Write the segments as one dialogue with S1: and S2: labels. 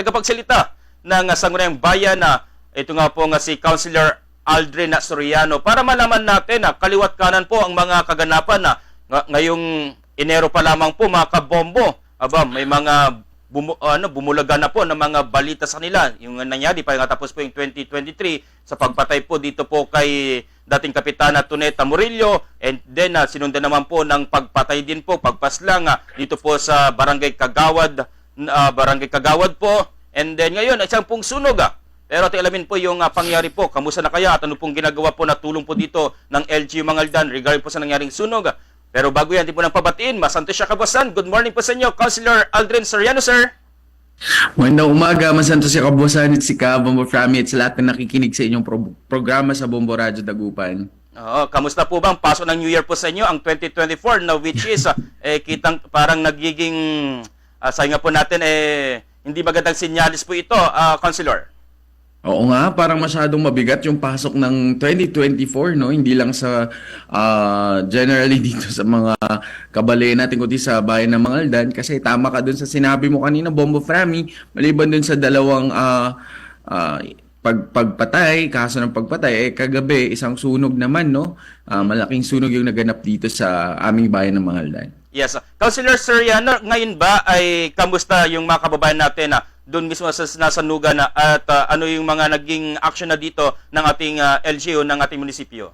S1: tagapagsalita ng uh, Sangguniang Bayan na ito nga po nga si Councilor Aldrin Soriano para malaman natin na kaliwat kanan po ang mga kaganapan na nga- ngayong Enero pa lamang po mga kabombo. Aba, may mga bumu, ano, bumulaga na po ng mga balita sa kanila. Yung nangyari pa, tapos po yung 2023 sa pagpatay po dito po kay dating Kapitana Tuneta Murillo and then ah, sinundan naman po ng pagpatay din po, pagpaslang ah, dito po sa Barangay Kagawad, ah, Barangay Kagawad po. And then ngayon, isang pong sunog ah. Pero ating alamin po yung ah, pangyari po. Kamusta na kaya at ano pong ginagawa po na tulong po dito ng LGU Mangaldan regarding po sa nangyaring sunog. Pero bago yan, di po nang pabatiin, Masanto siya kabasan. Good morning po sa inyo, Councilor Aldrin Soriano, sir.
S2: Magandang umaga, masanto si Kabusan at si Ka, Bombo Frami at sa lahat na nakikinig sa inyong pro- programa sa Bombo Radyo Dagupan.
S1: Oo, kamusta po bang pasok ng New Year po sa inyo ang 2024 na which is ah, eh kitang parang nagiging uh, sabi po natin eh hindi magandang sinyalis po ito, ah, Councilor.
S2: Oo nga, parang masyadong mabigat yung pasok ng 2024, no? Hindi lang sa ah, generally dito sa mga kabale natin kundi sa bayan ng Mangaldan kasi tama ka dun sa sinabi mo kanina, Bombo Frami, maliban dun sa dalawang ah, ah, pag pagpatay, kaso ng pagpatay, eh kagabi isang sunog naman, no? Ah, malaking sunog yung naganap dito sa aming bayan ng Mangaldan.
S1: Yes. ah. Councilor Soriano, ngayon ba ay kamusta yung mga kababayan natin na doon mismo sa nasanugan na at ah, ano yung mga naging action na dito ng ating ah, LGU ng ating munisipyo?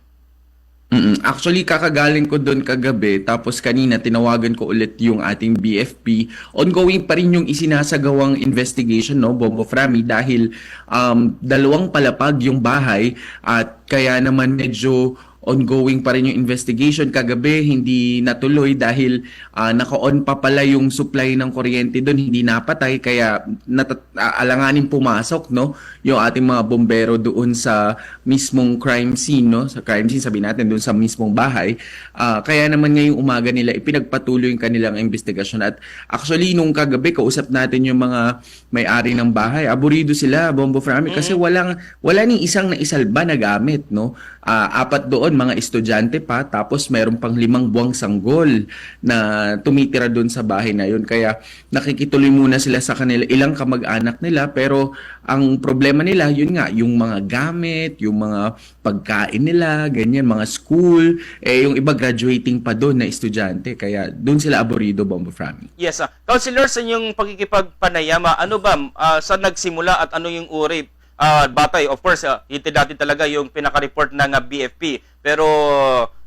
S2: Mm-mm. Actually, kakagaling ko doon kagabi, tapos kanina tinawagan ko ulit yung ating BFP. Ongoing pa rin yung isinasagawang investigation, no, Bombo Frami, dahil um, dalawang palapag yung bahay at kaya naman medyo ongoing pa rin yung investigation. Kagabi, hindi natuloy dahil ah, naka-on pa pala yung supply ng kuryente doon, hindi napatay, kaya natat- ah, alanganin pumasok, no, yung ating mga bombero doon sa mismong crime scene, no, sa crime scene, sabi natin, doon sa mismong bahay. Ah, kaya naman ngayong umaga nila, ipinagpatuloy yung kanilang investigasyon. At actually, nung kagabi, kausap natin yung mga may-ari ng bahay, aburido sila, Bombo Frami, kasi walang, wala ning isang na isalba na gamit, no. Ah, apat doon, mga estudyante pa, tapos meron pang limang buwang sanggol na tumitira doon sa bahay na yun. Kaya nakikituloy muna sila sa kanila, ilang kamag-anak nila, pero ang problema nila, yun nga, yung mga gamit, yung mga pagkain nila, ganyan, mga school, eh yung iba graduating pa doon na estudyante. Kaya doon sila aborido, Bombo Frami.
S1: Yes, ah. Councilor, sa inyong pagkikipagpanayama, ano ba, ah, saan nagsimula at ano yung uri? Ah, batay, of course, uh, natin talaga yung pinaka-report ng ah, BFP. Pero,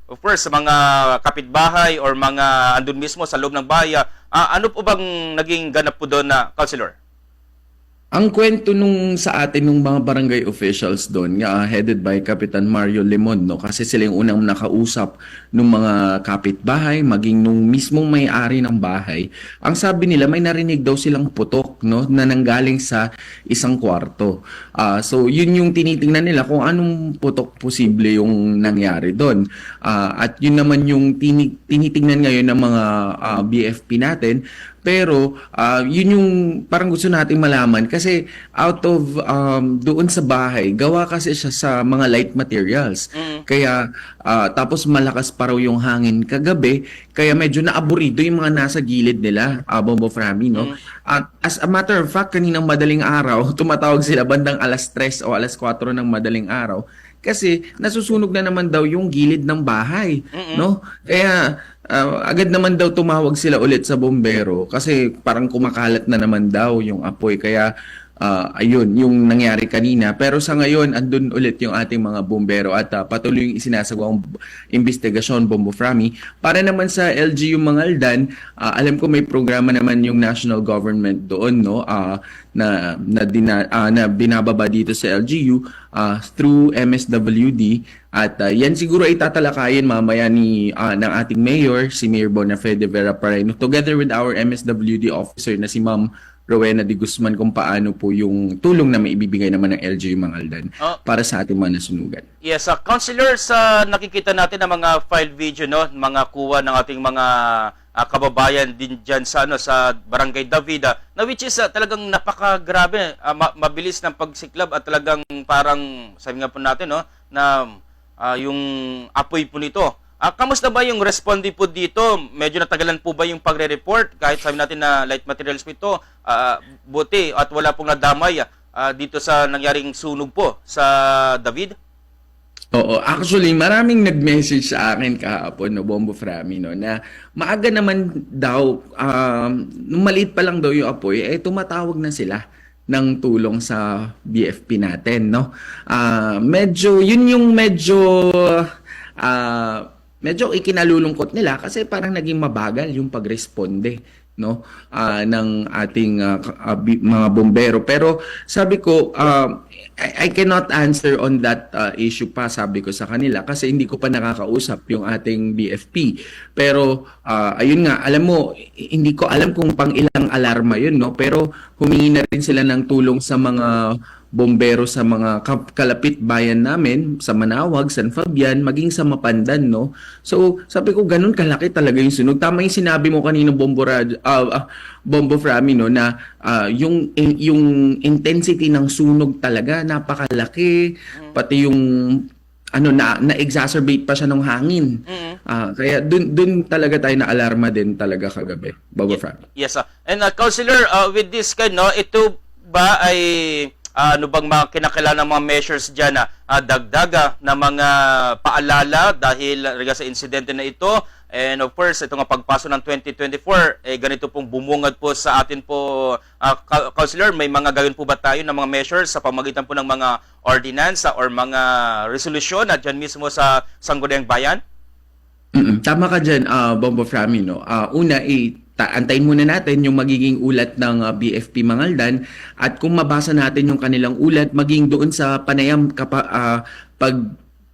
S1: of course, sa mga kapitbahay or mga andun mismo sa loob ng bahay, ah, ano po bang naging ganap po doon na, Councilor?
S2: Ang kwento nung sa atin nung mga barangay officials doon, nga headed by Kapitan Mario Limon, no? Kasi sila yung unang nakausap nung mga kapitbahay, maging nung mismong may-ari ng bahay. Ang sabi nila, may narinig daw silang putok, no? Na nanggaling sa isang kwarto. Ah, so, yun yung tinitingnan nila kung anong putok posible yung nangyari doon. Ah, at yun naman yung tini- tinitingnan ngayon ng mga ah, BFP natin pero ah, yun yung parang gusto nating malaman kasi out of um, doon sa bahay, gawa kasi siya sa mga light materials.
S1: Mm.
S2: Kaya ah, tapos malakas pa raw yung hangin kagabi, kaya medyo naaburido yung mga nasa gilid nila, uh, Bombo Frami, no? At as a matter of fact, kaninang madaling araw, tumatawag sila bandang alas 3 o alas 4 ng madaling araw kasi nasusunog na naman daw yung gilid ng bahay, no? Kaya ah, agad naman daw tumawag sila ulit sa bombero kasi parang kumakalat na naman daw yung apoy kaya ah, ayun yung nangyari kanina. Pero sa ngayon andun ulit yung ating mga bombero at ah, patuloy yung isinasagawang b- investigasyon Bombo Frami. Para naman sa LGU Mangaldan ah, alam ko may programa naman yung national government doon no? Ah, na na, dina, ah, na binababa dito sa LGU ah, through MSWD at ah, yan siguro ay tatalakayin mamaya ni ah, ng ating mayor si Mayor Bonafede Vera Pareno together with our MSWD officer na si Ma'am Rowena de Guzman kung paano po yung tulong na may ibibigay naman ng LGU Mangaldan
S1: Oh.
S2: para sa ating mga nasunugan.
S1: Yes, uh, Councilor, sa nakikita natin ng mga file video, no, mga kuha ng ating mga ah, kababayan din dyan sa, ano, sa Barangay Davida, na which is ah, talagang napakagrabe, ah, ma- mabilis ng pagsiklab at talagang parang, sabi nga po natin, no, na ah, yung apoy po nito Ah, kamusta ba yung responding po dito? Medyo natagalan po ba yung pagre-report? Kahit sabi natin na light materials po ito, ah, buti at wala pong nadamay ah, dito sa nangyaring sunog po sa David?
S2: Oo, actually maraming nag-message sa akin kahapon no Bombo Frami no na maaga naman daw um nung maliit pa lang daw yung apoy eh tumatawag na sila ng tulong sa BFP natin no. Ah medyo yun yung medyo ah medyo ikinalulungkot nila kasi parang naging mabagal yung pagresponde no ah, ng ating ah, bi- mga bombero. Pero sabi ko ah, I, I cannot answer on that ah, issue pa sabi ko sa kanila kasi hindi ko pa nakakausap yung ating BFP pero ah, ayun nga alam mo hindi ko alam kung pang ilang alarma yun no pero humingi na rin sila ng tulong sa mga bombero sa mga kalapit bayan namin sa Manawag, San Fabian, maging sa Mapandan, no? So, sabi ko, ganun kalaki talaga yung sunog. Tama yung sinabi mo kanina, Bombo, Rad, ah, ah, Bombo Frami, no, na ah, yung, yung intensity ng sunog talaga, napakalaki. Pati yung, ano, na, na-exacerbate pa siya ng hangin. Ah, kaya dun, dun talaga tayo na alarma din talaga kagabi, Bombo Frami.
S1: Yes, sir. And uh, Councilor, uh, with this kind, no, ito ba ay uh, ano bang mga kinakailangan mga measures dyan na uh, dagdaga na mga paalala dahil riga sa insidente na ito and of course ito nga pagpaso ng 2024 eh ganito pong bumungad po sa atin po uh, Cou- Councilor may mga gawin po ba tayo ng mga measures sa pamagitan po ng mga ordinansa or mga resolusyon na dyan mismo sa Sangguniang Bayan?
S2: Mm-mm. Tama ka dyan, ah, Bombo Frami, no? Ah, una, eh, ta- antayin muna natin yung magiging ulat ng ah, BFP Mangaldan. At kung mabasa natin yung kanilang ulat, maging doon sa panayam kapa, ah, pag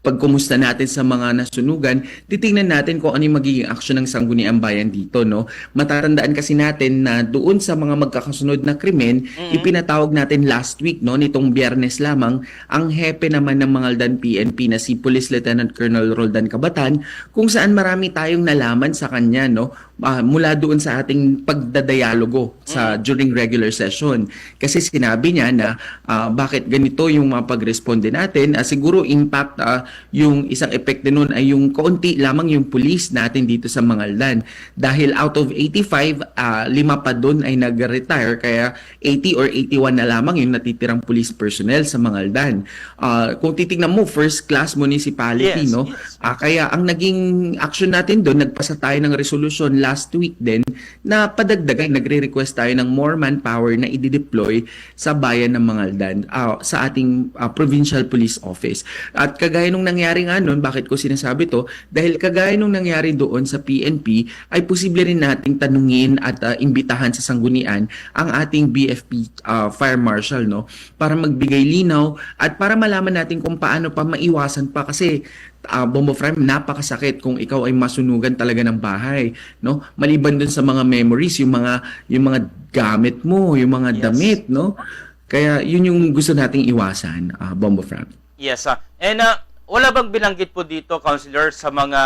S2: pagkumusta natin sa mga nasunugan, titingnan natin kung ano yung magiging aksyon ng sangguniang bayan dito, no? Matatandaan kasi natin na doon sa mga magkakasunod na krimen, ipinatawag natin last week, no, nitong biyernes lamang, ang hepe naman ng Mangaldan PNP na si Police Lieutenant Colonel Roldan Cabatan, kung saan marami tayong nalaman sa kanya, no, ah, mula doon sa ating pagdadialogo sa during regular session. Kasi sinabi niya na ah, bakit ganito yung mga pagresponde natin, Ah, siguro impact ah, yung isang epekte nun ay yung kaunti lamang yung police natin dito sa Mangaldan. Dahil out of 85, ah, lima pa doon ay nag-retire kaya 80 or 81 na lamang yung natitirang police personnel sa Mangaldan. Ah, kung titingnan mo, first class municipality,
S1: Yes,
S2: no?
S1: yes.
S2: Ah, kaya ang naging action natin doon, nagpasa tayo ng resolution last week din na padagdagan, nagre-request tayo ng more manpower na i-deploy sa bayan ng Mangaldan ah, sa ating ah, provincial police office. At kagaya nung nangyari nga noon, bakit ko sinasabi to? Dahil kagaya nung nangyari doon sa PNP, ay posible rin nating tanungin at ah, imbitahan sa sanggunian ang ating BFP ah, Fire Marshal no para magbigay linaw at para malaman natin kung paano pa maiwasan pa kasi uh, Bombo Frame, napakasakit kung ikaw ay masunugan talaga ng bahay, no? Maliban dun sa mga memories, yung mga yung mga gamit mo, yung mga
S1: Yes.
S2: damit, no? Kaya yun yung gusto nating iwasan, uh, Bombo Frame.
S1: Yes, ah. And ah, wala bang binanggit po dito, Counselor, sa mga,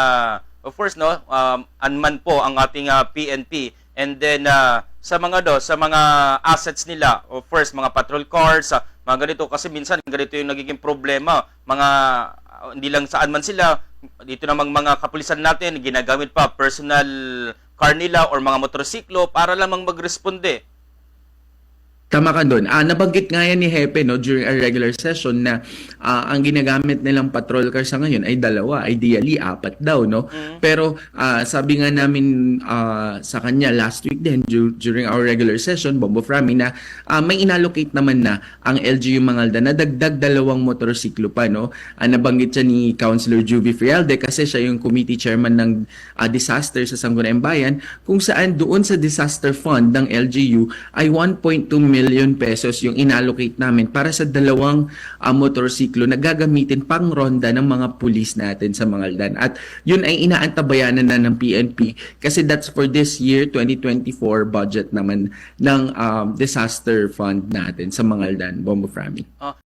S1: of course, no, um, unman po ang ating ah, PNP. And then, ah, sa mga do, sa mga assets nila, of course, mga patrol cars, ah, mga ganito. Kasi minsan, ganito yung nagiging problema. Mga, ah, hindi lang saan man sila, dito namang mga kapulisan natin, ginagamit pa personal car nila or mga motorsiklo para lamang magresponde.
S2: Tama ka doon. Ah, nabanggit nga yan ni Hepe no, during our regular session na ah, ang ginagamit nilang patrol car sa ngayon ay dalawa, ideally apat daw. No? Pero ah, sabi nga namin ah, sa kanya last week din du- during our regular session, Bombo Frami, na ah, may inallocate naman na ang LGU Mangalda na dagdag dalawang motorsiklo pa. No? Ah, nabanggit siya ni Councilor Juvie Frialde kasi siya yung committee chairman ng ah, disaster sa Sangguniang Bayan kung saan doon sa disaster fund ng LGU ay 1.2 million pesos yung inallocate namin para sa dalawang ah, motorsiklo na gagamitin pang ronda ng mga pulis natin sa Mangaldan. At yun ay inaantabayanan na ng PNP kasi that's for this year 2024 budget naman ng um, disaster fund natin sa Mangaldan, Bombo Frami.
S1: Ah,